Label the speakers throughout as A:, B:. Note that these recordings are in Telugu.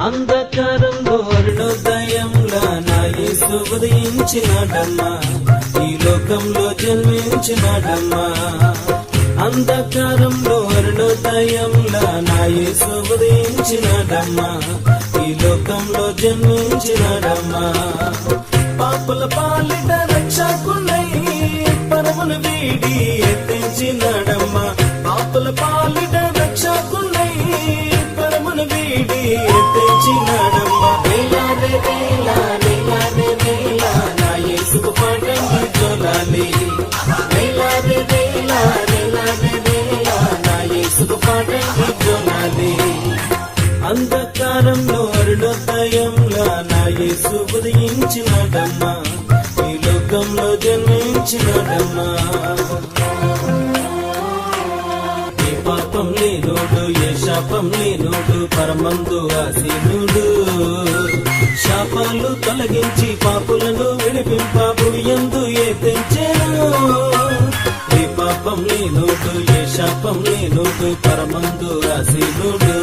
A: అంధకారంలో అరుణోదయంలా నా యేసు ఉదయించినాడమ్మా. ఈ లోకంలో జన్మించినాడమ్మా. అంధకారంలో అరుణోదయంలా నా యేసు ఉదయించినాడమ్మా. ఈ లోకంలో జన్మించినాడమ్మా. పాపుల పాలిట రక్షకులై పరములు వీడి ఎత్తించినాడమ్మా. పాపుల పాలిట ఎత్తించినాడమ్మా వేలాడే వేలా వేలాడే వేలా నా యేసుకు పాటండి జోలాలి వేలాడే వేలా వేలా నా యేసుకు జోలాలి అంధకారంలో అరుణోదయంలో నా యేసు ఉదయించినాడమ్మా. ఈ లోకంలో జన్మించినాడమ్మా. ఏ శాపం లేనోడు పరమందు ఆసీనుడు శాపాలు తొలగించి పాపులను విడిపింప భూయందు ఏ తెంచెను? ఏ పాపం లేనోడు ఏ శాపం లేనోడు పరమందు ఆసీనుడు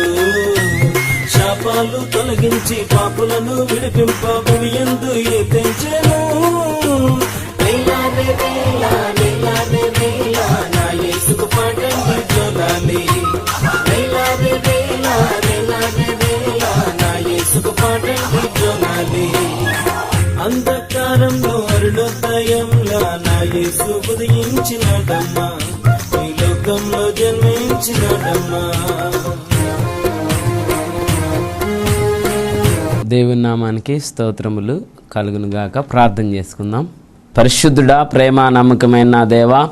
A: శాపాలు తొలగించి పాపులను విడిపింప భూయందు ఏ తెంచెను? వేలా వేలా నా యేసుకు పాటండి చూడాలి అంధకారంలో అరుణోదయంలో నా యేసు ఉదయించినాడమ్మా. ఈ లోకంలో జన్మించినాడమ్మా.
B: దేవుని నామానికి స్తోత్రములు కలుగునుగాక ప్రార్థన చేసుకుందాం. పరిశుద్ధుడా ప్రేమ నమ్మకమైన నా దేవా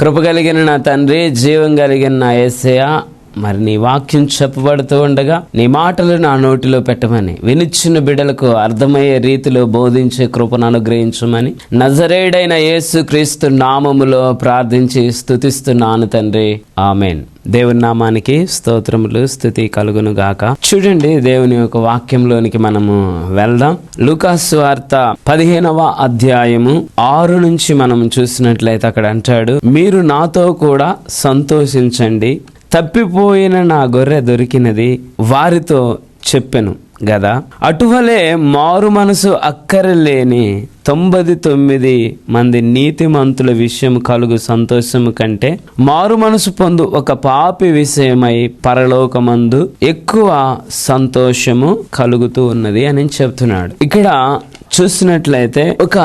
B: కృప కలిగిన నా తండ్రి జీవం కలిగిన నా ఏసయ మరి నీ వాక్యం చెప్పబడుతూ ఉండగా నీ మాటలు నా నోటిలో పెట్టమని వినిచ్చిన బిడలకు అర్థమయ్యే రీతిలో బోధించే కృపను అనుగ్రహించమని నజరేడైన యేసు క్రీస్తు నామములో ప్రార్థించి స్తుతిస్తున్నాను తండ్రి. ఆమెన్. దేవుని నామానికి స్తోత్రములు స్థుతి కలుగును గాక. చూడండి దేవుని యొక్క వాక్యంలోనికి మనము వెళ్దాం. లూకాసు వార్త పదిహేనవ అధ్యాయము ఆరు నుంచి మనం చూసినట్లయితే అక్కడ అంటాడు మీరు నాతో కూడా సంతోషించండి. తప్పిపోయిన నా గొర్రె దొరికినది వారితో చెప్పెను గదా? అటువలే మారు మనసు అక్కరలేని తొంభై తొమ్మిది మంది నీతిమంతుల విషయం కలుగు సంతోషము కంటే మారు మనసు పొందు ఒక పాపి విషయమై పరలోకమందు ఎక్కువ సంతోషము కలుగుతూ ఉన్నది అని చెప్తున్నాడు. ఇక్కడ చూసినట్లయితే ఒక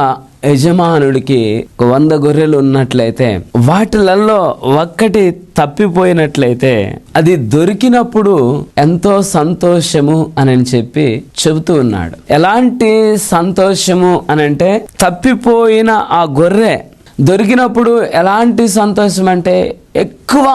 B: యజమానుడికి వంద గొర్రెలు ఉన్నట్లయితే వాటిలలో ఒక్కటి తప్పిపోయినట్లయితే అది దొరికినప్పుడు ఎంతో సంతోషము అని చెప్పి చెబుతూ ఉన్నాడు. ఎలాంటి సంతోషము అని అంటే తప్పిపోయిన ఆ గొర్రె దొరికినప్పుడు ఎలాంటి సంతోషం అంటే ఎక్కువ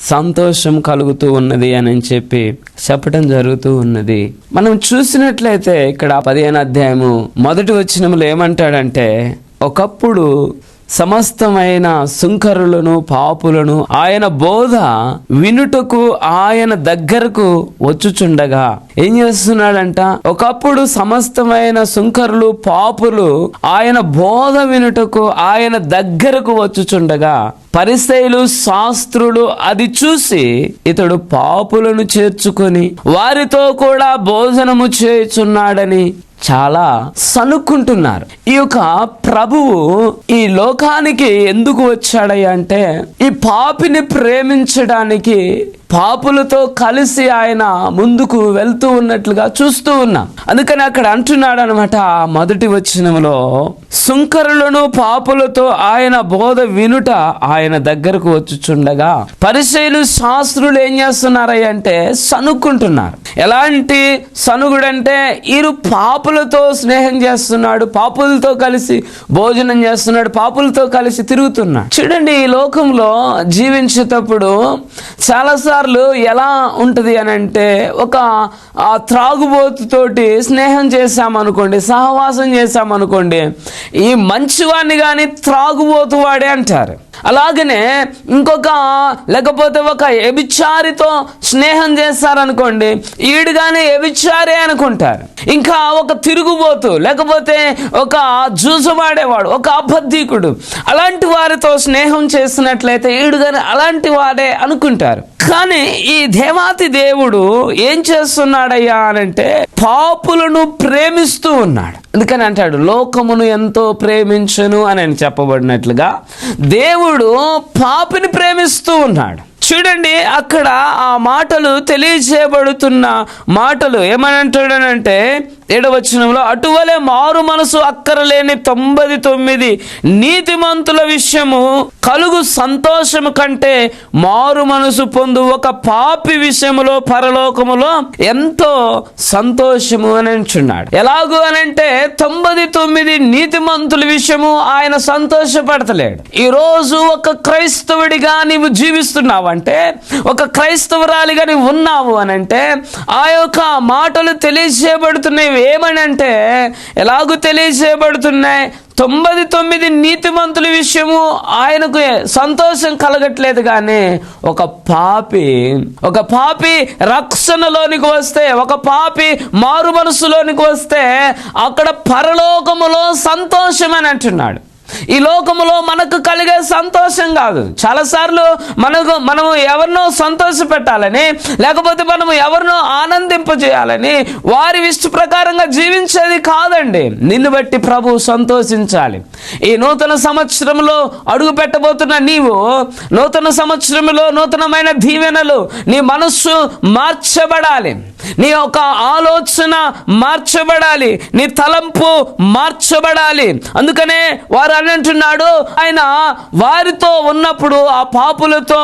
B: సంతోషం కలుగుతూ ఉన్నది అని చెప్పి చెప్పటం జరుగుతూ ఉన్నది. మనం చూసినట్లయితే ఇక్కడ పదిహేను అధ్యాయము మొదటి వచ్చినములు ఏమంటాడంటే ఒకప్పుడు సమస్తమైన సుంకరులను పాపులను ఆయన బోధ వినుటకు ఆయన దగ్గరకు వచ్చుచుండగా. ఏం చేస్తున్నాడంట? ఒకప్పుడు సమస్తమైన సుంకరులు పాపులు ఆయన బోధ వినుటకు ఆయన దగ్గరకు వచ్చుచుండగా. పరిసైలు శాస్త్రులు అది చూసి ఇతడు పాపులను చేర్చుకొని వారితో కూడా భోజనము చేయుచున్నాడని చాలా సనుక్కుంటున్నారు ఈ యొక్క ప్రభువు ఈ లోకానికి ఎందుకు వచ్చాడయ్య అంటే ఈ పాపిని ప్రేమించడానికి పాపులతో కలిసి ఆయన ముందుకు వెళ్తూ ఉన్నట్లుగా చూస్తూ ఉన్నాం. అందుకని అక్కడ అంటున్నాడు అనమాట మొదటి వచనంలో సుంకరులను పాపులతో ఆయన బోధ వినుట ఆయన దగ్గరకు వచ్చుచుండగా పరిశైలు శాస్త్రులు ఏం చేస్తున్నారయ్య అంటే సనుక్కుంటున్నారు ఎలాంటి సనుగుడంటే ఈరు పాపులతో స్నేహం చేస్తున్నాడు పాపులతో కలిసి భోజనం చేస్తున్నాడు పాపులతో కలిసి తిరుగుతున్నాడు చూడండి ఈ లోకంలో జీవించేటప్పుడు చాలాసార్లు ఎలా ఉంటుంది అని అంటే ఒక త్రాగుబోతుతోటి స్నేహం చేశామనుకోండి సహవాసం చేశామనుకోండి ఈ మంచివాడిని కానీ త్రాగుబోతు వాడే అంటారు. అలాగనే ఇంకొక లేకపోతే ఒక ఎబిచారితో స్నేహం చేస్తారనుకోండి ఈడుగానే ఎబిచారే అనుకుంటారు. ఇంకా ఒక తిరుగుబోతు లేకపోతే ఒక జూసమాడేవాడు ఒక అబద్ధికుడు అలాంటి వారితో స్నేహం చేస్తున్నట్లయితే ఈడుగానే అలాంటి వాడే అనుకుంటారు. కానీ ఈ దేవాతి దేవుడు ఏం చేస్తున్నాడయ్యా అనంటే పాపులను ప్రేమిస్తూ ఉన్నాడు. అందుకని అంటాడు? లోకమును ఎంతో ప్రేమించును అని చెప్పబడినట్లుగా దేవుడు పాపిని ప్రేమిస్తూ ఉన్నాడు. చూడండి అక్కడ ఆ మాటలు తెలియజేయబడుతున్న మాటలు ఏమని అంటాడనంటే ఏడవచనంలో అటువలే మారు మనసు అక్కరలేని తొంభై తొమ్మిది నీతిమంతుల విషయము కలుగు సంతోషము కంటే మారు మనసు పొందు ఒక పాపి విషయములో పరలోకములో ఎంతో సంతోషము అని అంటున్నాడు. ఎలాగూ అనంటే తొంభై తొమ్మిది నీతిమంతుల విషయము ఆయన సంతోషపడతలేడు. ఈరోజు ఒక క్రైస్తవుడిగా నీవు జీవిస్తున్నావంటే ఒక క్రైస్తవురాలిగా నీవు ఉన్నావు అనంటే ఆ యొక్క మాటలు తెలియజేయబడుతున్నాయి ఏమని అంటే ఎలాగూ తెలియజేయబడుతున్నాయి తొంభై తొమ్మిది నీతిమంతుల విషయము ఆయనకు సంతోషం కలగట్లేదు కానీ ఒక పాపి ఒక పాపి రక్షణలోనికి వస్తే ఒక పాపి మారు మనసులోనికి వస్తే అక్కడ పరలోకములో సంతోషం అని అంటున్నాడు. ఈ లోకములో మనకు కలిగే సంతోషం కాదు. చాలాసార్లు మనకు మనము ఎవరినో సంతోష పెట్టాలని లేకపోతే మనము ఎవరినో ఆనందింపజేయాలని వారి ఇష్ట ప్రకారంగా జీవించేది కాదండి. నిన్ను బట్టి ప్రభు సంతోషించాలి. ఈ నూతన సంవత్సరంలో అడుగు పెట్టబోతున్న నీవు నూతన సంవత్సరంలో నూతనమైన దీవెనలు నీ మనస్సు మార్చబడాలి. నీ యొక్క ఆలోచన మార్చబడాలి. నీ తలంపు మార్చబడాలి. అందుకనే వారు అని అంటున్నాడు. ఆయన వారితో ఉన్నప్పుడు ఆ పాపులతో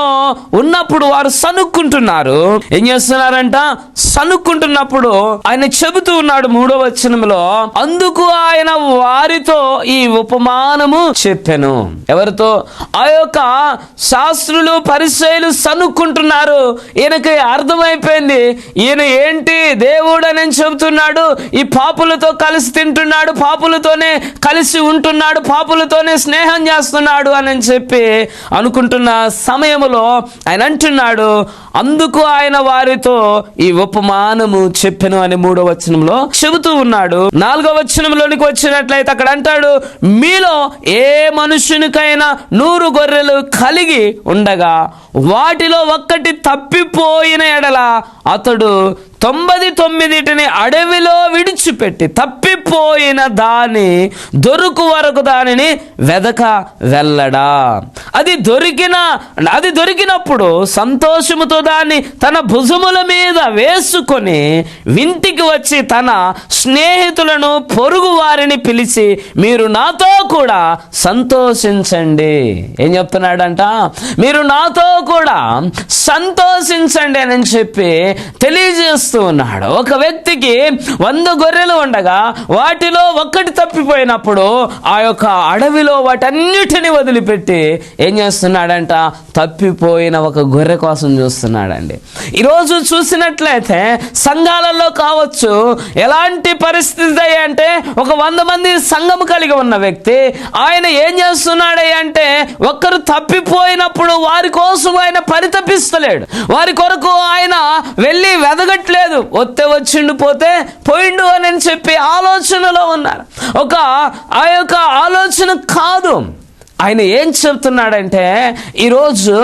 B: ఉన్నప్పుడు వారు సనుక్కుంటున్నారు. ఏం చేస్తున్నారంట? సనుక్కుంటున్నప్పుడు ఆయన చెబుతూ ఉన్నాడు మూడో వచనంలో అందుకు ఆయన వారితో ఈ ఉపమానము చెప్పాను. ఎవరితో? ఆ యొక్క శాస్త్రులు పరిచయలు సనుక్కుంటున్నారు. ఈయనకి అర్థమైపోయింది. ఈయన ఏంటి దేవుడు అని చెబుతున్నాడు. ఈ పాపులతో కలిసి తింటున్నాడు పాపులతోనే కలిసి ఉంటున్నాడు పాపులు పాపులతోనే స్నేహం చేస్తున్నాడు అని చెప్పి అనుకుంటున్న సమయంలో ఆయన అంటున్నాడు అందుకు ఆయన వారితో ఈ ఉపమానము చెప్పెను అని మూడో వచనంలో చెబుతూ ఉన్నాడు. నాలుగో వచనంలోనికి వచ్చినట్లయితే అక్కడ అంటాడు మీలో ఏ మనుషునికైనా నూరు గొర్రెలు కలిగి ఉండగా వాటిలో ఒక్కటి తప్పిపోయిన ఎడల అతడు తొంభై తొమ్మిదిటిని అడవిలో విడిచిపెట్టి తప్పిపోయిన దాని దొరుకు వరకు దానిని వెదక వెళ్ళడా అది దొరికిన అది దొరికినప్పుడు సంతోషముతో దాన్ని తన భుజముల మీద వేసుకొని వింటికి వచ్చి తన స్నేహితులను పొరుగు వారిని పిలిచి మీరు నాతో కూడా సంతోషించండి. ఏం చెప్తున్నాడంట? మీరు నాతో కూడా సంతోషించండి అని చెప్పి తెలియజేస్తూ ఉన్నాడు. ఒక వ్యక్తికి వంద గొర్రెలు ఉండగా వాటిలో ఒక్కటి తప్పిపోయినప్పుడు ఆ యొక్క అడవిలో వాటన్నిటిని వదిలిపెట్టి ఏం చేస్తున్నాడంట? తప్పిపోయిన ఒక గొర్రె కోసం చూస్తున్నాడండి. ఈరోజు చూసినట్లయితే సంఘాలలో కావచ్చు ఎలాంటి పరిస్థితి అంటే ఒక వంద మంది సంఘం కలిగి ఉన్న వ్యక్తి ఆయన ఏం చేస్తున్నాడు అంటే ఒక్కరు తప్పిపోయినప్పుడు వారి కోసం ఆయన పరితపిస్తలేడు వారి కొరకు ఆయన వెళ్ళి వెదగట్లేదు. వస్తే వచ్చిండు పోతే పోయిండు అని చెప్పి ఆలోచనలో ఉన్నారు. ఒక ఆ యొక్క ఆలోచన కాదు. ఆయన ఏం చెప్తున్నాడంటే ఈరోజు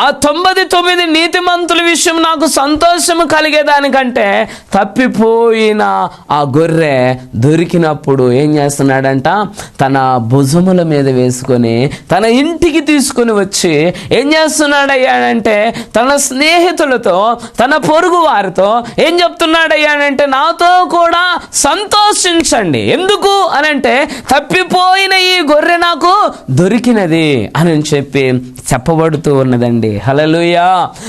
B: ఆ తొంభై తొమ్మిది నీతిమంతుల విషయం నాకు సంతోషము కలిగేదానికంటే తప్పిపోయిన ఆ గొర్రె దొరికినప్పుడు ఏం చేస్తున్నాడంట తన భుజముల మీద వేసుకొని తన ఇంటికి తీసుకొని వచ్చి ఏం చేస్తున్నాడయ్యాడంటే తన స్నేహితులతో తన పొరుగు వారితో ఏం చెప్తున్నాడయ్యాడంటే నాతో కూడా సంతోషించండి. ఎందుకు అనంటే తప్పిపోయిన ఈ గొర్రె నాకు దొరికినది అని చెప్పి చెప్పబడుతూ ఉన్నదండి. హలలుయా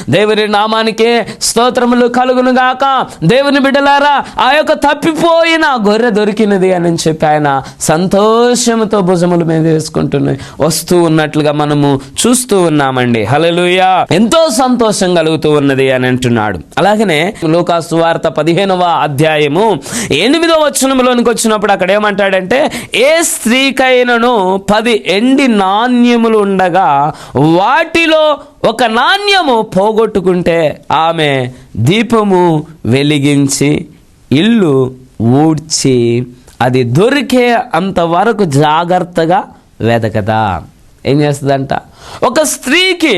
B: దేవుని నామానికి స్తోత్రములు కలుగును గాక దేవుని బిడ్డలారా ఆ యొక్క తప్పిపోయిన గొర్రె దొరికినది అని చెప్పి ఆయన సంతోషంతో భుజముల మీద వేసుకుంటున్న వస్తూ ఉన్నట్లుగా మనము చూస్తూ ఉన్నామండి. హలలుయా ఎంతో సంతోషం కలుగుతూ ఉన్నది అని అంటున్నాడు. అలాగనే లోకాసు వార్త పదిహేనవ అధ్యాయము ఎనిమిదో వచనంలోనికి వచ్చినప్పుడు అక్కడ ఏమంటాడంటే ఏ స్త్రీకైనను పది ఎండి నాణ్యములు ఉండగా వాటిలో ఒక నాణ్యము పోగొట్టుకుంటే ఆమె దీపము వెలిగించి ఇల్లు ఊడ్చి అది దొరికే అంతవరకు జాగ్రత్తగా వెదకదా. ఏం చేస్తుందంట? ఒక స్త్రీకి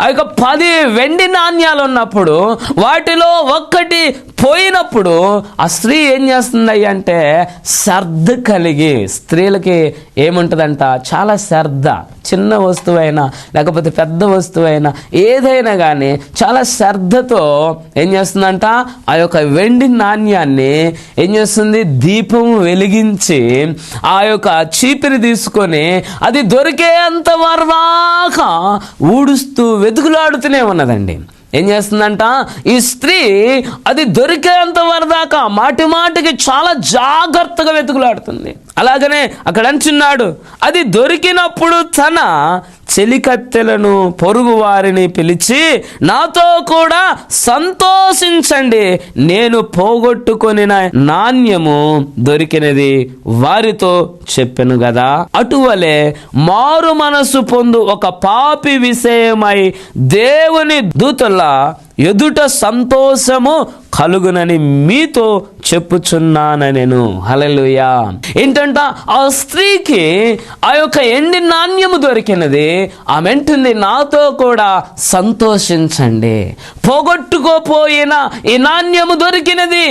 B: ఆ యొక్క పది వెండి నాణ్యాలు ఉన్నప్పుడు వాటిలో ఒక్కటి పోయినప్పుడు ఆ స్త్రీ ఏం చేస్తుంది అంటే శ్రద్ధ కలిగి స్త్రీలకి ఏముంటుందంట? చాలా శ్రద్ధ. చిన్న వస్తువైనా లేకపోతే పెద్ద వస్తువైనా ఏదైనా కానీ చాలా శ్రద్ధతో ఏం చేస్తుందంట? ఆ యొక్క వెండి నాణ్యాన్ని ఏం చేస్తుంది? దీపం వెలిగించి ఆ యొక్క చీపిరి తీసుకొని అది దొరికేంత దాకా ఊడుస్తూ వెతుకులాడుతూనే ఉన్నదండి. ఏం చేస్తుందంట? ఈ స్త్రీ అది దొరికేంత వరదాకా మాటి మాటికి చాలా జాగ్రత్తగా వెతుకులాడుతుంది. అలాగనే అక్కడ అంచున్నాడు అది దొరికినప్పుడు తన చెలికత్తెలను పొరుగు వారిని పిలిచి నాతో కూడా సంతోషించండి. నేను పోగొట్టుకొనిన నాణ్యము దొరికినది వారితో చెప్పెను కదా అటువలే మారు మనసు పొందు ఒక పాపి విషయమై దేవుని దూతల ఎదుట సంతోషము కలుగునని మీతో చెప్పుచున్నాను నేను. హలలుయా ఏంటంట ఆ స్త్రీకి ఆ యొక్క ఎండి నాణ్యము దొరికినది ఆమె అంటుంది నాతో కూడా సంతోషించండి. పోగొట్టుకోపోయిన ఈ నాణ్యము దొరికినది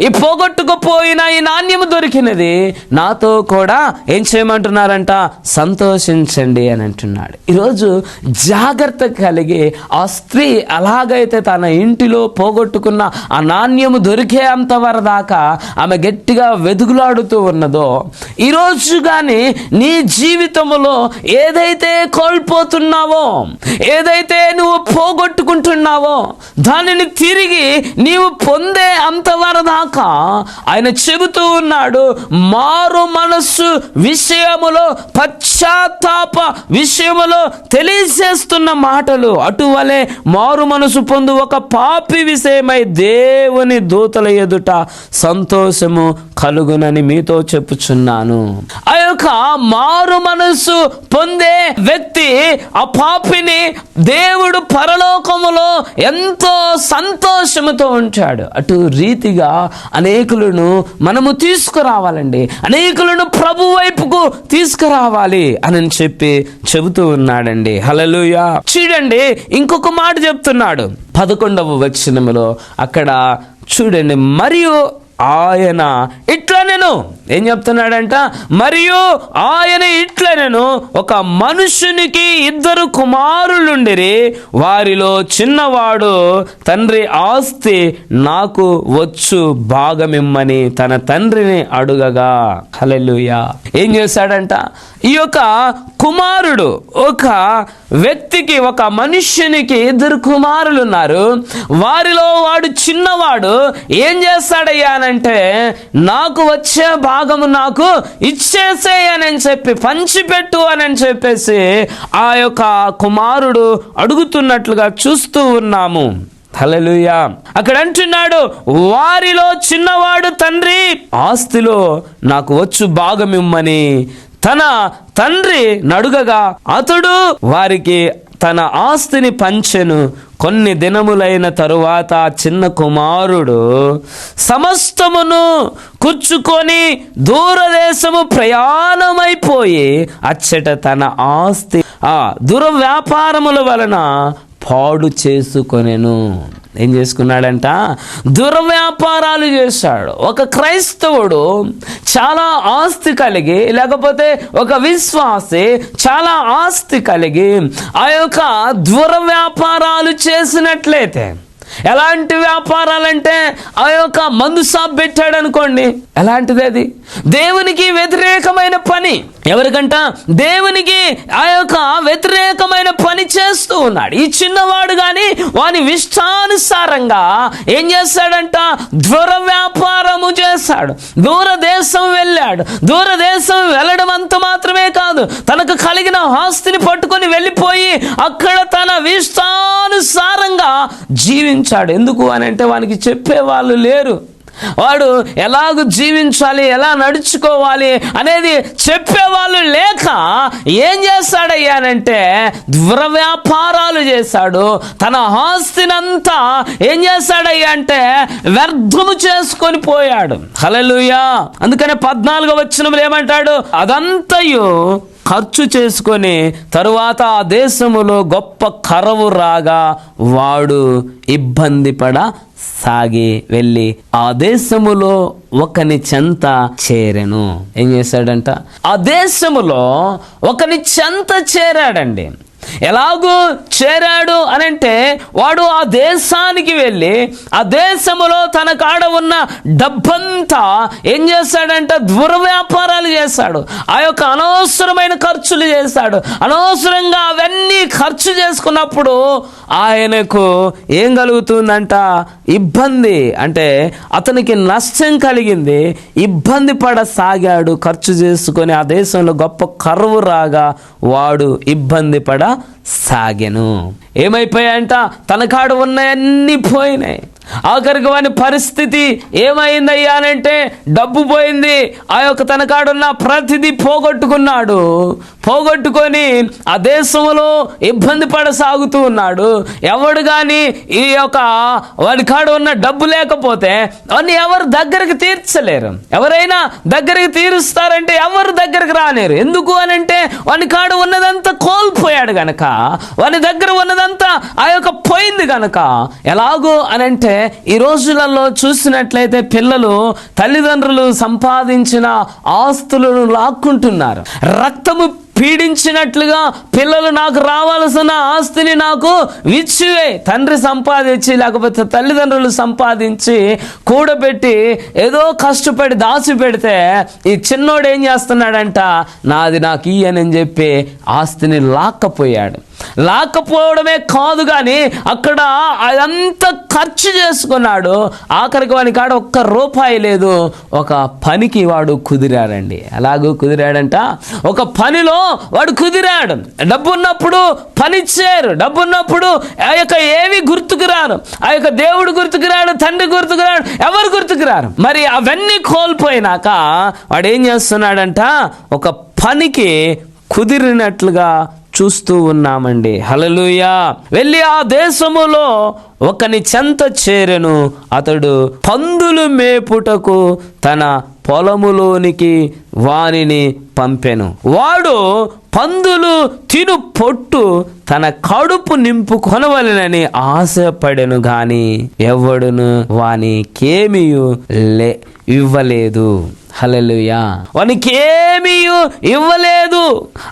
B: ఈ పోగొట్టుకుపోయిన ఈ నాణ్యము దొరికినది నాతో కూడా ఏం చేయమంటున్నారంట? సంతోషించండి అని అంటున్నాడు. ఈరోజు జాగ్రత్త కలిగి ఆ స్త్రీ అలాగైతే తన ఇంటిలో పోగొట్టుకున్న ఆ నాణ్యము దొరికే అంతవరదాకా ఆమె గట్టిగా వెదుగులాడుతూ ఉన్నదో ఈరోజు కానీ నీ జీవితంలో ఏదైతే కోల్పోతున్నావో ఏదైతే నువ్వు పోగొట్టుకుంటున్నావో దానిని తిరిగి నీవు పొందే అంతవరదాకా ఆయన చెబుతూ ఉన్నాడు మారు మనస్సు విషయములో పశ్చాత్తాప విషయములో తెలియజేస్తున్న మాటలు అటువలే మారు మనసు పొందు ఒక పాపి విషయమై దేవుని దూతల ఎదుట సంతోషము కలుగునని మీతో చెప్పుచున్నాను. ఆ యొక్క మారు మనసు పొందే వ్యక్తి ఆ పాపిని దేవుడు పరలోకములో ఎంతో సంతోషముతో ఉంచాడు. అటు రీతిగా అనేకులను మనము తీసుకురావాలండి. అనేకులను ప్రభు వైపుకు తీసుకురావాలి అని చెప్పి చెబుతూ ఉన్నాడండి. హలలుయా చూడండి ఇంకొక మాట చెప్తున్నాడు. పదకొండవ వచనములో అక్కడ చూడండి మరియు ఆయన ఇట్లా నేను ఏం చెప్తున్నాడంట? మరియు ఆయన ఇట్లా నేను ఒక మనుషునికి ఇద్దరు కుమారులుండిరి. వారిలో చిన్నవాడు తండ్రి ఆస్తి నాకు వచ్చు భాగమిమ్మని తన తండ్రిని అడుగగా. హలెలుయా ఏం చేశాడంట? ఈ యొక్క కుమారుడు ఒక వ్యక్తికి ఒక మనుష్యునికి ఇద్దరు కుమారులు ఉన్నారు వారిలో వాడు చిన్నవాడు. ఏం చేస్తాడయ్యా? చేయాలంటే నాకు వచ్చే భాగము నాకు ఇచ్చేసేయనని చెప్పి పంచిపెట్టు అని చెప్పేసి ఆ యొక్క కుమారుడు అడుగుతున్నట్లుగా చూస్తూ ఉన్నాము. హలలుయా అక్కడ అంటున్నాడు వారిలో చిన్నవాడు తండ్రి ఆస్తిలో నాకు వచ్చు భాగమిమ్మని. తన తండ్రి నడుగగా అతడు వారికి తన ఆస్తిని పంచెను. కొన్ని దినములైన తరువాత చిన్న కుమారుడు సమస్తమును కూర్చుకొని దూరదేశము ప్రయాణమైపోయి అచ్చట తన ఆస్తి ఆ దుర్వ్యాపారముల వలన పాడు చేసుకొనెను. ఏం చేసుకున్నాడంట? దుర్వ్యాపారాలు చేశాడు. ఒక క్రైస్తవుడు చాలా ఆస్తి కలిగి లేకపోతే ఒక విశ్వాసి చాలా ఆస్తి కలిగి ఆ యొక్క దుర్వ్యాపారాలు చేసినట్లయితే ఎలాంటి వ్యాపారాలంటే ఆ యొక్క మందు షాప్ పెట్టాడు అనుకోండి. ఎలాంటిది అది? దేవునికి వ్యతిరేకమైన పని. ఎవరికంట? దేవునికి ఆ యొక్క వ్యతిరేకమైన పని చేస్తూ ఉన్నాడు. ఈ చిన్నవాడు కానీ వాని విష్టానుసారంగా ఏం చేస్తాడంట? దూర వ్యాపారము చేశాడు దూరదేశం వెళ్ళాడు. దూరదేశం వెళ్ళడం అంత మాత్రమే కాదు. తనకు కలిగిన ఆస్తిని పట్టుకొని వెళ్ళిపోయి అక్కడ తన విష్టానుసారంగా జీవించ జీవించాడు. ఎందుకు అని అంటే వానికి చెప్పేవాళ్ళు లేరు. వాడు ఎలాగ జీవించాలి ఎలా నడుచుకోవాలి అనేది చెప్పేవాళ్ళు లేక ఏం చేస్తాడయ్యానంటే దుర్వ్యాపారాలు చేశాడు. తన ఆస్తినంతా ఏం చేస్తాడయ్యా అంటే వ్యర్థము చేసుకొని పోయాడు. హలలుయా అందుకనే పద్నాలుగో వచ్చినములు ఏమంటాడు? అదంతయు ఖర్చు చేసుకొని తరువాత ఆ దేశములో గొప్ప కరవు రాగా వాడు ఇబ్బంది పడ సాగి వెళ్ళి ఆ దేశములో ఒకని చెంత చేరెను. ఏం చేశాడంట? ఆ దేశములో ఒకని చెంత చేరాడండి. ఎలాగూ చేరాడు అని అంటే వాడు ఆ దేశానికి వెళ్ళి ఆ దేశములో తన కాడ ఉన్న డబ్బంతా ఏం చేస్తాడంటే దుర్వ్యాపారాలు చేశాడు ఆ యొక్క అనవసరమైన ఖర్చులు చేశాడు అనవసరంగా అవన్నీ ఖర్చు చేసుకున్నప్పుడు ఆయనకు ఏం కలుగుతుందంట? ఇబ్బంది. అంటే అతనికి నష్టం కలిగింది. ఇబ్బంది పడసాగాడు. ఖర్చు చేసుకొని ఆ దేశంలో గొప్ప కరువు రాగా వాడు ఇబ్బంది పడ సాగెను. ఏమైపోయాయంట? తన కాడు ఉన్నాయన్నీ పోయినాయి. ఆఖరికి వాని పరిస్థితి ఏమైందయ్యా అంటే డబ్బు పోయింది. ఆ యొక్క తన కాడున్న ప్రతిదీ పోగొట్టుకున్నాడు. పోగొట్టుకొని ఆ దేశంలో ఇబ్బంది పడసాగుతూ ఉన్నాడు. ఎవడు కానీ ఈ యొక్క వాడి కాడ ఉన్న డబ్బు లేకపోతే అవన్నీ ఎవరు దగ్గరికి తీర్చలేరు. ఎవరైనా దగ్గరికి తీరుస్తారంటే ఎవరు దగ్గరికి రాలేరు. ఎందుకు అని అంటే వాని కాడు ఉన్నదంతా కోల్పోయాడు గనక వాని దగ్గర ఉన్నదంతా ఆ యొక్క పోయింది గనక. ఎలాగో అని అంటే ఈ రోజులలో చూసినట్లయితే పిల్లలు తల్లిదండ్రులు సంపాదించిన ఆస్తులను లాక్కుంటున్నారు. రక్తము పీడించినట్లుగా పిల్లలు నాకు రావాల్సిన ఆస్తిని నాకు ఇచ్చివే. తండ్రి సంపాదించి లేకపోతే తల్లిదండ్రులు సంపాదించి కూడబెట్టి ఏదో కష్టపడి దాచి పెడితే ఈ చిన్నోడు ఏం చేస్తున్నాడంట? నాది నాకు ఇయ్యనని చెప్పి ఆస్తిని లాక్కపోయాడు. లాక్కపోవడమే కాదు కానీ అక్కడ అదంతా ఖర్చు చేసుకున్నాడు. ఆఖరికి వాని కాడ ఒక్క రూపాయి లేదు. ఒక పనికి వాడు కుదిరాడండి. ఎలాగూ కుదిరాడంట? ఒక పనిలో వాడు కుదిరాడు. డబ్బు ఉన్నప్పుడు పనిచ్చారు. డబ్బు ఉన్నప్పుడు ఆ యొక్క ఏవి గుర్తుకు రాను. ఆ యొక్క దేవుడు గుర్తుకు రాడు తండ్రి గుర్తుకు రాడు ఎవరు గుర్తుకు రారు. మరి అవన్నీ కోల్పోయినాక వాడు ఏం చేస్తున్నాడంట? ఒక పనికి కుదిరినట్లుగా చూస్తూ ఉన్నామండి. హలలుయా వెళ్ళి ఆ దేశములో ఒకని చెంత చేరెను. అతడు పందులు మేపుటకు తన పొలములోనికి వానిని పంపెను. వాడు పందులు తిను పొట్టు తన కడుపు నింపు కొనవలెనని ఆశపడెను గాని ఎవడును వానికేమియు లే ఇవ్వలేదు. హలలుయా వానికి ఏమీ ఇవ్వలేదు.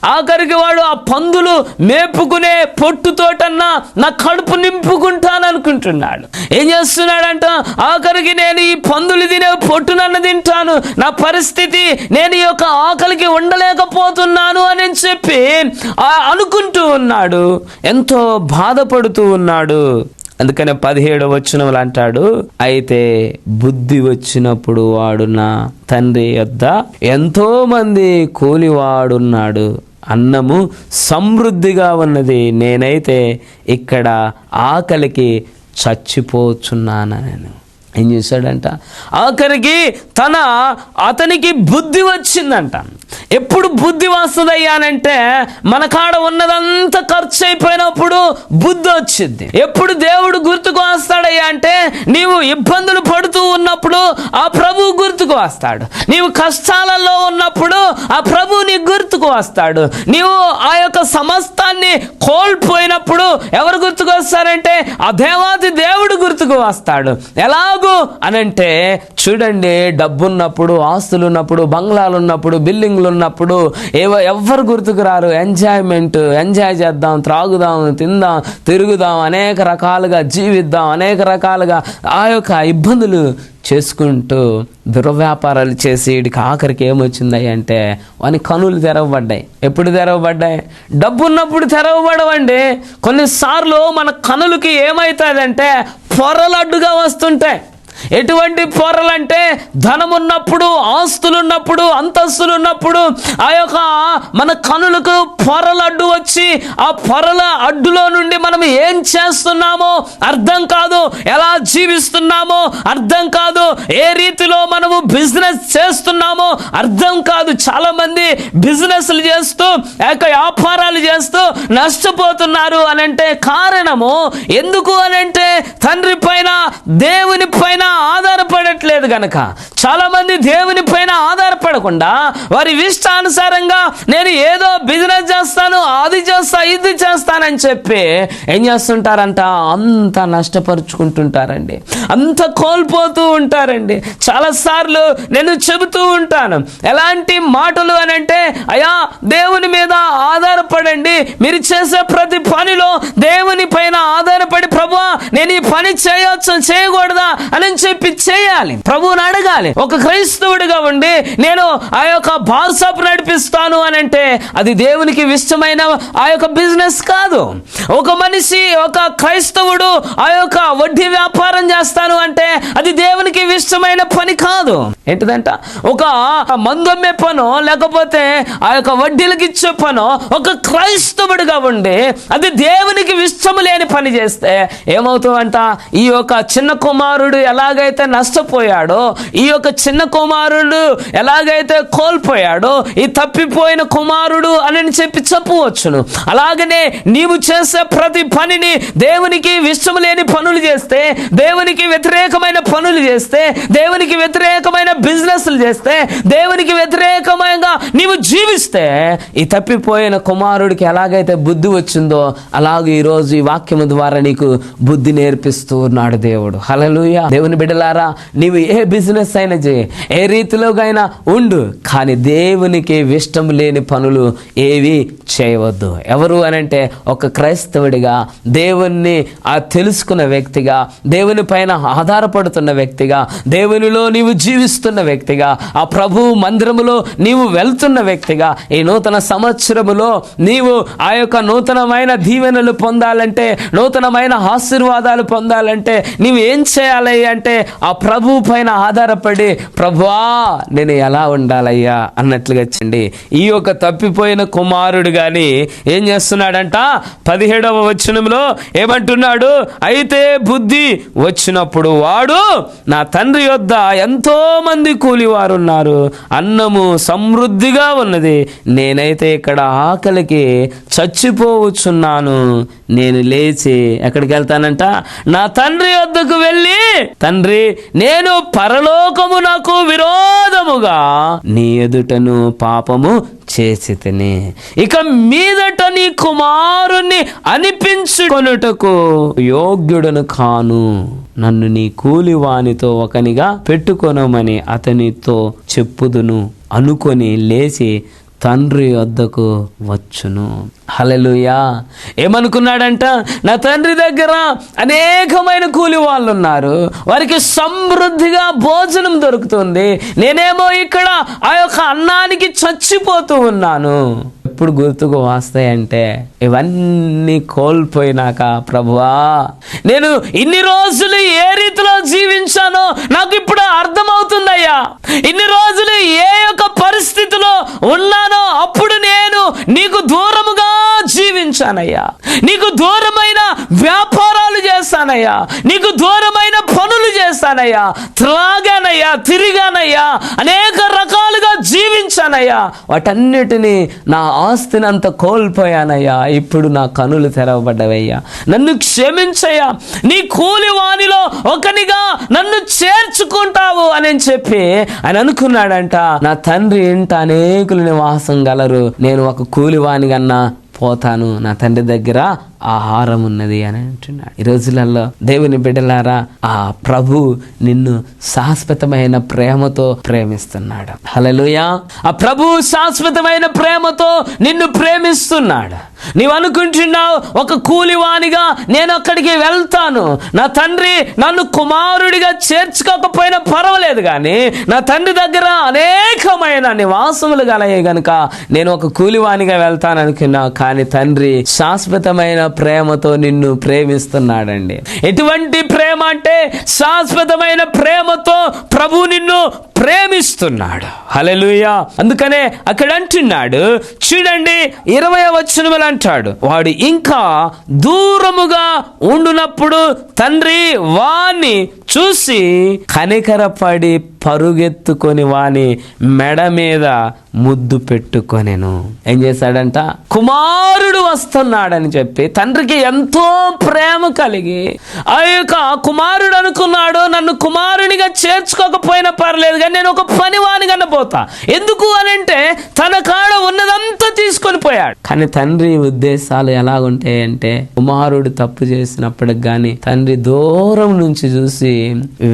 B: ఆఖరికి వాడు ఆ పందులు మేపుకునే పొట్టుతోటన్నా నా కడుపు నింపుకుంటాను అనుకుంటున్నాడు ఏం చేస్తున్నాడంట? ఆఖరికి నేను ఈ పందులు తినే పొట్టునన్న తింటాను. నా పరిస్థితి నేను ఈ యొక్క ఆకలికి ఉండలేకపోతున్నాను అని చెప్పి అనుకుంటూ ఉన్నాడు. ఎంతో బాధపడుతూ ఉన్నాడు. అందుకనే పదిహేడు వచ్చినములు అంటాడు అయితే బుద్ధి వచ్చినప్పుడు వాడున్న తండ్రి యొద్ద ఎంతో మంది కూలివాడున్నాడు. అన్నము సమృద్ధిగా ఉన్నది. నేనైతే ఇక్కడ ఆకలికి చచ్చిపోచున్నాను. నేను ఏం చేశాడంట? ఆఖరికి తన అతనికి బుద్ధి వచ్చిందంట. ఎప్పుడు బుద్ధి వస్తుందయ్యానంటే మన కాడ ఉన్నదంతా ఖర్చు అయిపోయినప్పుడు బుద్ధి వచ్చింది. ఎప్పుడు దేవుడు గుర్తుకు వస్తాడయ్యా అంటే నీవు ఇబ్బందులు పడుతూ ఉన్నప్పుడు ఆ ప్రభు గుర్తుకు వస్తాడు. నీవు కష్టాలలో ఉన్నప్పుడు ఆ ప్రభు నీ గుర్తుకు వస్తాడు. నీవు ఆ యొక్క సమస్తాన్ని కోల్పోయినప్పుడు ఎవరు గుర్తుకు వస్తారంటే ఆ దేవాది దేవుడు గుర్తుకు వస్తాడు. ఎలాగూ అనంటే చూడండి డబ్బున్నప్పుడు ఆస్తులు ఉన్నప్పుడు బంగ్లాలు ఉన్నప్పుడు బిల్డింగ్లు ఉన్నప్పుడు ఏవో ఎవ్వరు గుర్తుకు రారు ఎంజాయ్మెంట్ ఎంజాయ్ చేద్దాం త్రాగుదాం తిందాం తిరుగుదాం అనేక రకాలుగా జీవిద్దాం అనేక రకాలుగా ఆ యొక్క ఇబ్బందులు చేసుకుంటూ దుర్వ్యాపారాలు చేసి వీడికి ఆఖరికి ఏమొచ్చిందయ్యి అంటే వాని కనులు తెరవబడ్డాయి. ఎప్పుడు తెరవబడ్డాయి? డబ్బు ఉన్నప్పుడు తెరవబడవండి. కొన్నిసార్లు మన కనులకి ఏమవుతుందంటే పొరలు అడ్డుగా వస్తుంటాయి. ఎటువంటి పొరలంటే ధనం ఉన్నప్పుడు అంతస్తులున్నప్పుడు అంతస్తులు ఉన్నప్పుడు ఆ యొక్క మన కనులకు పొరలు అడ్డు వచ్చి ఆ పొరల అడ్డులో నుండి మనం ఏం చేస్తున్నామో అర్థం కాదు. ఎలా జీవిస్తున్నామో అర్థం కాదు. ఏ రీతిలో మనము బిజినెస్ చేస్తున్నామో అర్థం కాదు. చాలామంది బిజినెస్లు చేస్తూ ఆ యొక్క వ్యాపారాలు చేస్తూ నష్టపోతున్నారు అని అంటే కారణము ఎందుకు అని అంటే తండ్రి పైన దేవుని పైన ఆధారపడట్లేదు గనక. చాలా మంది దేవుని పైన ఆధారపడకుండా వారి ఇష్టానుసారంగా నేను ఏదో బిజినెస్ చేస్తాను అది చేస్తా ఇది చేస్తానని చెప్పి ఏం చేస్తుంటారంట? అంత నష్టపరుచుకుంటుంటారండి. అంత కోల్పోతూ ఉంటారండి. చాలాసార్లు నేను చెబుతూ ఉంటాను ఎలాంటి మాటలు అని అంటే అయా దేవుని మీద ఆధారపడండి. మీరు చేసే ప్రతి పనిలో దేవుని పైన ఆధారపడి ప్రభు నేను ఈ పని చేయొచ్చు చేయకూడదా? అని చెప్పి చేయాలి ప్రభువుని అడగాలి. ఒక క్రైస్తవుడిగా ఉండి నేను ఆ యొక్క బార్ షాప్ నడిపిస్తాను అని అంటే అది దేవునికి ఇష్టమైన ఆ యొక్క బిజినెస్ కాదు. ఒక మనిషి ఒక క్రైస్తవుడు ఆ యొక్క వడ్డీ వ్యాపారం చేస్తాను అంటే అది దేవునికి ఇష్టమైన పని కాదు. ఏంటిదంట? ఒక మందమ్మే పనో లేకపోతే ఆ యొక్క వడ్డీలకు ఇచ్చే పనో ఒక క్రైస్తవుడిగా ఉండి అది దేవునికి ఇష్టం లేని పని చేస్తే ఏమవుతుందంట? ఈ యొక్క చిన్న కుమారుడు ఎలా ఎలాగైతే నష్టపోయాడో ఈ యొక్క చిన్న కుమారుడు ఎలాగైతే కోల్పోయాడో ఈ తప్పిపోయిన కుమారుడు అని చెప్పి చెప్పవచ్చును. అలాగనే నీవు చేసే ప్రతి పనిని దేవునికి ఇష్టం లేని పనులు చేస్తే దేవునికి వ్యతిరేకమైన పనులు చేస్తే దేవునికి వ్యతిరేకమైన బిజినెస్లు చేస్తే దేవునికి వ్యతిరేకమైన నీవు జీవిస్తే ఈ తప్పిపోయిన కుమారుడికి ఎలాగైతే బుద్ధి వచ్చిందో అలాగే ఈరోజు ఈ వాక్యము ద్వారా నీకు బుద్ధి నేర్పిస్తూ ఉన్నాడు దేవుడు. హలలుయ దేవుని బిడ్డలారా నీవు ఏ బిజినెస్ అయినా చేయి ఏ రీతిలోగైనా ఉండు కానీ దేవునికి ఇష్టం లేని పనులు ఏవి చేయవద్దు. ఎవరు అని అంటే ఒక క్రైస్తవుడిగా దేవుణ్ణి ఆ తెలుసుకున్న వ్యక్తిగా దేవుని పైన ఆధారపడుతున్న వ్యక్తిగా దేవునిలో నీవు జీవిస్తున్న వ్యక్తిగా ఆ ప్రభు మందిరములో నీవు వెళ్తున్న వ్యక్తిగా ఈ నూతన సంవత్సరములో నీవు ఆ యొక్క నూతనమైన దీవెనలు పొందాలంటే నూతనమైన ఆశీర్వాదాలు పొందాలంటే నీవు ఏం చేయాలి అంటే ఆ ప్రభు పైన ఆధారపడి ప్రభువా నేను ఎలా ఉండాలయ్యా? అన్నట్లుగా చండి ఈ యొక్క తప్పిపోయిన కుమారుడు కానీ ఏం చేస్తున్నాడంట? పదిహేడవ వచనంలో ఏమంటున్నాడు? అయితే బుద్ధి వచ్చినప్పుడు వాడు నా తండ్రి యొద్ద ఎంతో మంది కూలివారు ఉన్నారు అన్నము సమృద్ధిగా ఉన్నది. నేనైతే ఇక్కడ ఆకలికి చచ్చిపోవచ్చున్నాను. నేను లేచి ఎక్కడికి వెళ్తానంట? నా తండ్రి వద్దకు వెళ్ళి తండ్రి నేను పరలోకమునకు విరోధముగా నీ ఎదుటను పాపము చేసి తిని ఇక మీదట నీ కుమారుణ్ణి అనిపించుకొనుటకు యోగ్యుడను కాను. నన్ను నీ కూలివానితో ఒకనిగా పెట్టుకొనమని అతనితో చెప్పుదును అనుకొని లేచి తండ్రి వద్దకు వచ్చును. హలలుయా ఏమనుకున్నాడంట? నా తండ్రి దగ్గర అనేకమైన కూలి వాళ్ళు ఉన్నారు వారికి సమృద్ధిగా భోజనం దొరుకుతుంది. నేనేమో ఇక్కడ ఆ యొక్క అన్నానికి చచ్చిపోతూ ఉన్నాను. ఎప్పుడు గుర్తుకు వస్తాయంటే ఇవన్నీ కోల్పోయినాక ప్రభువా నేను ఇన్ని రోజులు ఏ రీతిలో జీవించానో నాకు ఇప్పుడు అర్థమవుతుందయ్యా. ఇన్ని రోజులు ఏ యొక్క పరిస్థితిలో ఉన్నానో అప్పుడు నేను నీకు దూరం జీవించానయ్యా నీకు దూరమైన వ్యాపారాలు చేస్తానయ్యా. నీకు దూరమైన పనులు చేస్తానయ్యా. త్రాగానయ్యా తిరిగానయ్యా. అనేక రకాలుగా జీవించానయ్యా. వాటన్నిటినీ నా ఆస్తిని అంత కోల్పోయానయ్యా. ఇప్పుడు నా కనులు తెరవబడ్డవయ్యా. నన్ను క్షమించయ్యా. నీ కూలివానిలో ఒకనిగా నన్ను చేర్చుకుంటావు అని చెప్పి ఆయన అనుకున్నాడంట. నా తండ్రి ఇంట అనేకులు నివాసం గలరు. నేను ఒక కూలివానిగన్నా పోతాను నా తండ్రి దగ్గర ఆహారం ఉన్నది అని అంటున్నాడు. ఈ రోజులలో దేవుని బిడ్డలారా ఆ ప్రభు నిన్ను శాశ్వతమైన ప్రేమతో ప్రేమిస్తున్నాడు. హలలుయా ఆ ప్రభు శాశ్వతమైన ప్రేమతో నిన్ను ప్రేమిస్తున్నాడు. నీవు అనుకుంటున్నావు ఒక కూలివానిగా నేను అక్కడికి వెళ్తాను. నా తండ్రి నన్ను కుమారుడిగా చేర్చుకోకపోయినా పర్వాలేదు కానీ నా తండ్రి దగ్గర అనేకమైన నివాసములు గలయే గనుక నేను ఒక కూలివానిగా వెళ్తాను అనుకున్నావు. కానీ తండ్రి శాశ్వతమైన ప్రేమతో నిన్ను ప్రేమిస్తున్నాడండి. ఎటువంటి ప్రేమ అంటే శాశ్వతమైన ప్రేమతో ప్రభు నిన్ను ప్రేమిస్తున్నాడు. హల్లెలూయా. అందుకనే అక్కడ అంటున్నాడు చూడండి ఇరవై వచనములు అంటాడు. వాడు ఇంకా దూరముగా ఉండునప్పుడు తండ్రి వాణ్ణి చూసి కనికరపడి పరుగెత్తుకొని వాని మెడ మీద ముద్దు పెట్టుకొనెను. ఏం చేశాడంట? కుమారుడు వస్తున్నాడని చెప్పి తండ్రికి ఎంతో ప్రేమ కలిగి ఆ యొక్క కుమారుడు అనుకున్నాడు నన్ను కుమారునిగా చేర్చుకోకపోయినా పర్లేదు కానీ నేను ఒక పనివాని పోతా. ఎందుకు అని అంటే తన కాడ ఉన్నదంతా తీసుకొని పోయాడు. కానీ తండ్రి ఉద్దేశాలు ఎలాగుంటాయి అంటే కుమారుడు తప్పు చేసినప్పటికి కానీ తండ్రి దూరం నుంచి చూసి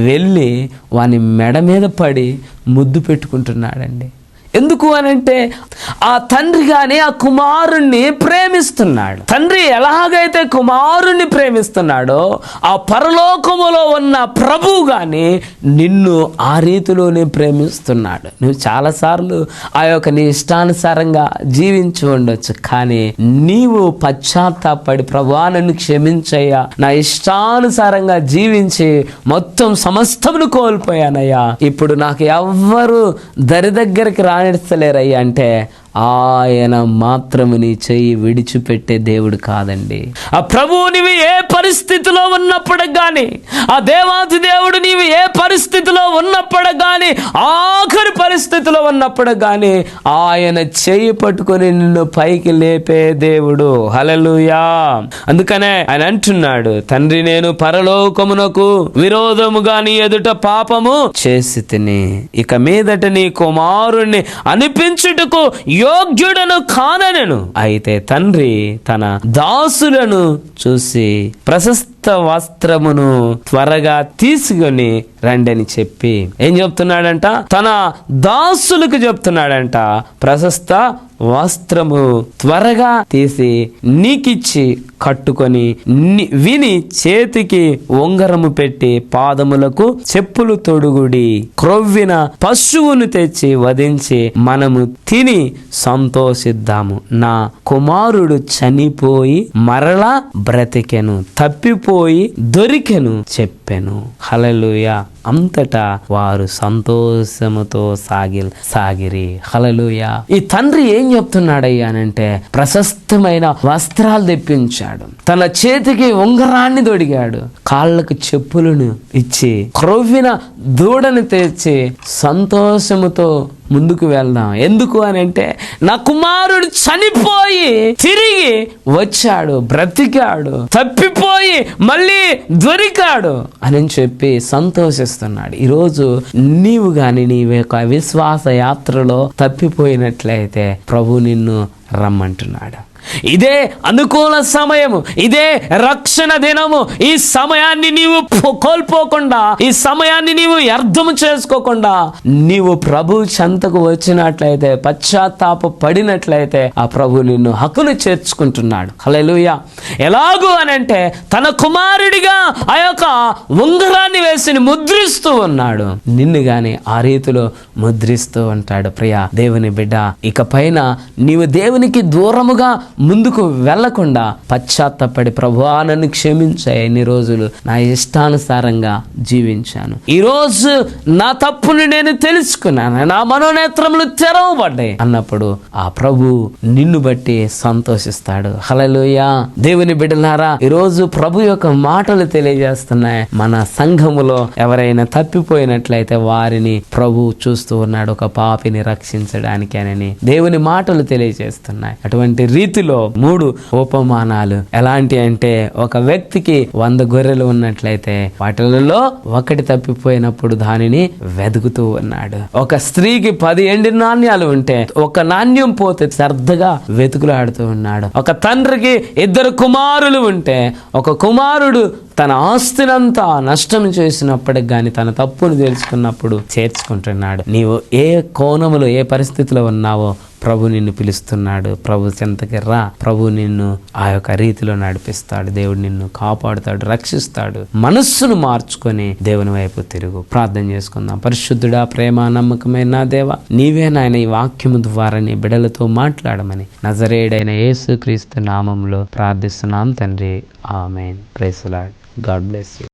B: వెళ్ళి వాని మెడ మీద పడి ముద్దు పెట్టుకుంటున్నాడండి. ఎందుకు అనంటే ఆ తండ్రి కానీ ఆ కుమారుణ్ణి ప్రేమిస్తున్నాడు. తండ్రి ఎలాగైతే కుమారుణ్ణి ప్రేమిస్తున్నాడో ఆ పరలోకములో ఉన్న ప్రభు కానీ నిన్ను ఆ రీతిలోనే ప్రేమిస్తున్నాడు. నువ్వు చాలాసార్లు ఆ యొక్క నీ ఇష్టానుసారంగా జీవించి ఉండొచ్చు కానీ నీవు పశ్చాత్తాపడి ప్రభా నన్ను క్షమించయ్యా నా ఇష్టానుసారంగా జీవించి మొత్తం సమస్తమును కోల్పోయానయ్యా. ఇప్పుడు నాకు ఎవ్వరు దరి దగ్గరికి రా రానిస్తలేరయ్యా అంటే ఆయన మాత్రము నీ చెయ్యి విడిచిపెట్టే దేవుడు కాదండి. ఆ ప్రభువు నీవు ఏ పరిస్థితిలో ఉన్నప్పటికి కానీ ఆ దేవాది దేవుడు నీవు ఏ పరిస్థితిలో ఉన్నప్పుడు కానీ ఆఖరి పరిస్థితిలో ఉన్నప్పుడు కానీ ఆయన చెయ్యి పట్టుకొని నిన్ను పైకి లేపే దేవుడు. హలలుయా అందుకనే ఆయన అంటున్నాడు తండ్రి నేను పరలోకమునకు విరోధముగా నీ ఎదుట పాపము చేసి తిని ఇక మీదట నీ కుమారుణ్ణి అనిపించుటకు యోగ్యుడను కాదనను అయితే తండ్రి తన దాసులను చూసి ప్రశస్త వస్త్రమును త్వరగా తీసుకొని రండని చెప్పి ఏం చెప్తున్నాడంట? తన దాసులకు చెప్తున్నాడంట ప్రశస్త వస్త్రము త్వరగా తీసి నీకిచ్చి కట్టుకొని విని చేతికి ఉంగరము పెట్టి పాదములకు చెప్పులు తొడుగుడి క్రొవ్విన పశువును తెచ్చి వధించి మనము తిని సంతోషిద్దాము. నా కుమారుడు చనిపోయి మరలా బ్రతికెను. పోయి దొరికెను చెప్పెను. హలలుయా అంతటా వారు సంతోషముతో సాగి సాగిరి. హలలుయ ఈ తండ్రి ఏం చెప్తున్నాడయ్యా అంటే ప్రశస్తమైన వస్త్రాలు తెప్పించాడు. తన చేతికి ఉంగరాన్ని దొడిగాడు కాళ్ళకు చెప్పులను ఇచ్చి క్రొవ్విన దూడను తెచ్చి సంతోషముతో ముందుకు వెళ్దాం. ఎందుకు అని అంటే నా కుమారుడు చనిపోయి తిరిగి వచ్చాడు బ్రతికాడు తప్పిపోయి మళ్ళీ దొరికాడు అని చెప్పి సంతోషిస్తున్నాడు ఈరోజు నీవు కానీ నీ యొక్క విశ్వాస యాత్రలో తప్పిపోయినట్లయితే ప్రభు నిన్ను రమ్మంటున్నాడు. ఇదే అనుకూల సమయము ఇదే రక్షణ దినము. ఈ సమయాన్ని నీవు కోల్పోకుండా ఈ సమయాన్ని నీవు అర్థం చేసుకోకుండా నీవు ప్రభు చెంతకు వచ్చినట్లయితే పశ్చాత్తాప పడినట్లయితే ఆ ప్రభు నిన్ను హక్కును చేర్చుకుంటున్నాడు. హలెలుయ ఎలాగూ అని అంటే తన కుమారుడిగా ఆ యొక్క ఉంగరాన్ని వేసి ముద్రిస్తూ ఉన్నాడు. నిన్ను గాని ఆ రీతిలో ముద్రిస్తూ ఉంటాడు. ప్రియా దేవుని బిడ్డ ఇక పైన నీవు దేవునికి దూరముగా ముందుకు వెళ్ళకుండా పశ్చాత్తపడి ప్రభువా నన్ను క్షమించాయి ఎన్ని రోజులు నా ఇష్టానుసారంగా జీవించాను. ఈ రోజు నా తప్పుని నేను తెలుసుకున్నాను నా మనోనేత్రములు తెరవబడ్డాయి. అన్నప్పుడు ఆ ప్రభు నిన్ను బట్టి సంతోషిస్తాడు. హలలోయ దేవుని బిడ్డలారా ఈరోజు ప్రభు యొక్క మాటలు తెలియజేస్తున్నాయి. మన సంఘములో ఎవరైనా తప్పిపోయినట్లయితే వారిని ప్రభు చూస్తూ ఉన్నాడు ఒక పాపిని రక్షించడానికి అని దేవుని మాటలు తెలియజేస్తున్నాయి. అటువంటి రీతి రీతిలో మూడు ఉపమానాలు. ఎలాంటి అంటే ఒక వ్యక్తికి వంద గొర్రెలు ఉన్నట్లయితే వాటిలలో ఒకటి తప్పిపోయినప్పుడు దానిని వెతుకుతూ ఉన్నాడు. ఒక స్త్రీకి పది ఎండి నాణ్యాలు ఉంటే ఒక నాణ్యం పోతే శ్రద్ధగా వెతుకులాడుతూ ఉన్నాడు. ఒక తండ్రికి ఇద్దరు కుమారులు ఉంటే ఒక కుమారుడు తన ఆస్తినంతా నష్టం చేసినప్పటికి కానీ తన తప్పును తెలుసుకున్నప్పుడు చేర్చుకుంటున్నాడు. నీవు ఏ కోణములో ఏ పరిస్థితిలో ఉన్నావో ప్రభు నిన్ను పిలుస్తున్నాడు. ప్రభు చెంతకి రా. ప్రభు నిన్ను ఆ యొక్క రీతిలో నడిపిస్తాడు. దేవుడు నిన్ను కాపాడుతాడు రక్షిస్తాడు. మనస్సును మార్చుకొని దేవుని వైపు తిరుగు. ప్రార్థన చేసుకుందాం. పరిశుద్ధుడా ప్రేమ నమ్మకమైన నా దేవ నీవే నాయన ఈ వాక్యము ద్వారా నీ బిడలతో మాట్లాడమని నజరేడైన యేసు క్రీస్తు నామంలో ప్రార్థిస్తున్నాం తండ్రి. Amen. Praise the Lord God bless you.